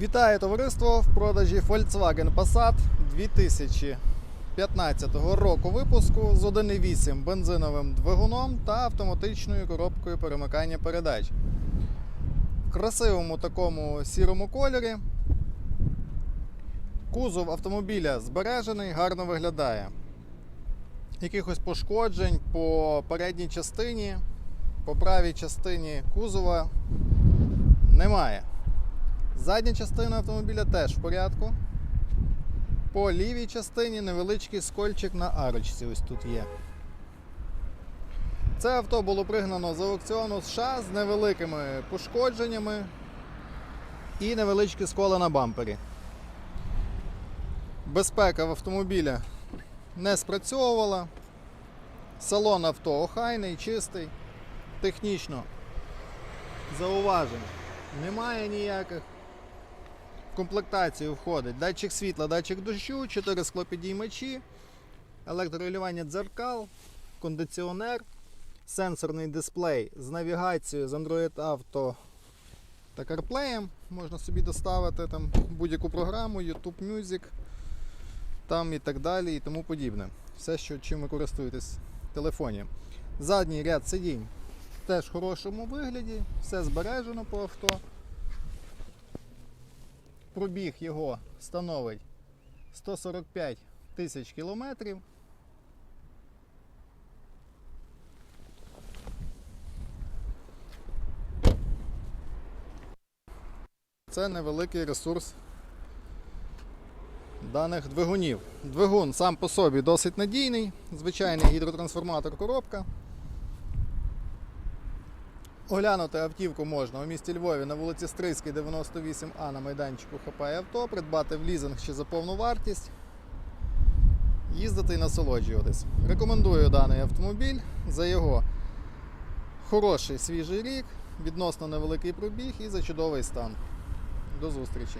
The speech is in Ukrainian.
Вітаю товариство в продажі Volkswagen Passat 2015 року випуску з 1.8 бензиновим двигуном та автоматичною коробкою перемикання передач. В красивому такому сірому кольорі. Кузов автомобіля збережений, гарно виглядає. Якихось пошкоджень по передній частині, по правій частині кузова немає. Задня частина автомобіля теж в порядку. По лівій частині невеличкий скольчик на арочці ось тут є. Це авто було пригнано з аукціону США з невеликими пошкодженнями і невеличкі сколи на бампері. Безпека в автомобіля не спрацьовувала. Салон авто охайний, чистий, технічно зауважень немає ніяких. Комплектацію входить датчик світла, датчик дощу, 4 склопідіймачі, електрорегулювання дзеркал, кондиціонер, сенсорний дисплей з навігацією з Android Auto та CarPlay. Можна собі доставити там будь-яку програму, YouTube Music там і так далі і тому подібне. Все, що, чим ви користуєтесь в телефоні. Задній ряд сидінь теж в хорошому вигляді, все збережено по авто. Пробіг його становить 145 тисяч кілометрів. Це невеликий ресурс даних двигунів. Двигун сам по собі досить надійний, звичайний гідротрансформатор коробка. Оглянути автівку можна у місті Львові на вулиці Стрийській, 98А на майданчику ХП авто, придбати в лізинг чи за повну вартість, їздити і насолоджуватись. Рекомендую даний автомобіль за його хороший свіжий рік, відносно невеликий пробіг і за чудовий стан. До зустрічі!